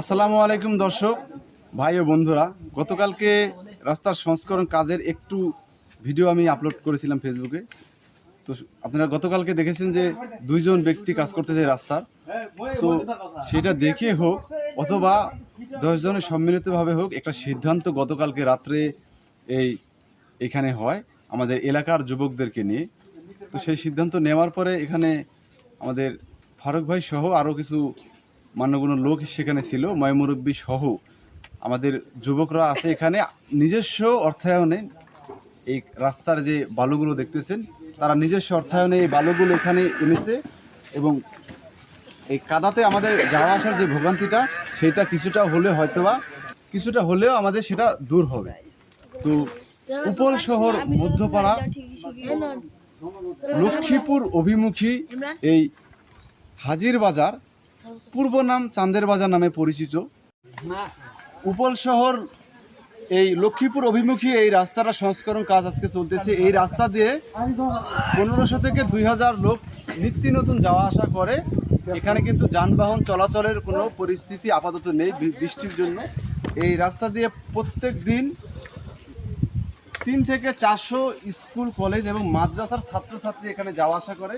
আসসালামু আলাইকুম দর্শক, ভাই ও বন্ধুরা। গতকালকে রাস্তার সংস্করণ কাজের একটু ভিডিও আমি আপলোড করেছিলাম ফেসবুকে। তো আপনারা গতকালকে দেখেছেন যে দুইজন ব্যক্তি কাজ করতেছে রাস্তার। তো সেটা দেখে হোক অথবা দশজনের সম্মিলিতভাবে হোক, একটা সিদ্ধান্ত গতকালকে রাত্রে এই এখানে হয় আমাদের এলাকার যুবকদেরকে নিয়ে। তো সেই সিদ্ধান্ত নেওয়ার পরে এখানে আমাদের ফারুক ভাই সহ আরও কিছু মান্যগুণ লোক সেখানে ছিল ময়মুরব্বী সহ আমাদের যুবকরা আছে এখানে। নিজস্ব অর্থায়নে এই রাস্তার যে বালুগুলো দেখতেছেন, তারা নিজস্ব অর্থায়নে এই বালুগুলো এখানে এনেছে এবং এই কাদাতে আমাদের যাওয়া আসার যে ভোগান্তিটা, সেটা কিছুটা হলে হয়তোবা, কিছুটা হলেও আমাদের সেটা দূর হবে। তো উপল শহর, মধ্যপাড়া, লক্ষ্মীপুর অভিমুখী এই হাজির বাজার পূর্ব নাম চান্দের বাজার নামে পরিচিত। উপল শহর এই লক্ষ্মীপুর অভিমুখী এই রাস্তাটা সংস্করণ কাজ আজকে চলতেছে। এই রাস্তা দিয়ে পনেরোশো থেকে দুই হাজার লোক নিত্য নতুন যাওয়া আসা করে। এখানে কিন্তু যানবাহন চলাচলের কোনো পরিস্থিতি আপাতত নেই বৃষ্টির জন্য। এই রাস্তা দিয়ে প্রত্যেক দিন তিন থেকে চারশো স্কুল, কলেজ এবং মাদ্রাসার ছাত্রছাত্রী এখানে যাওয়া আসা করে।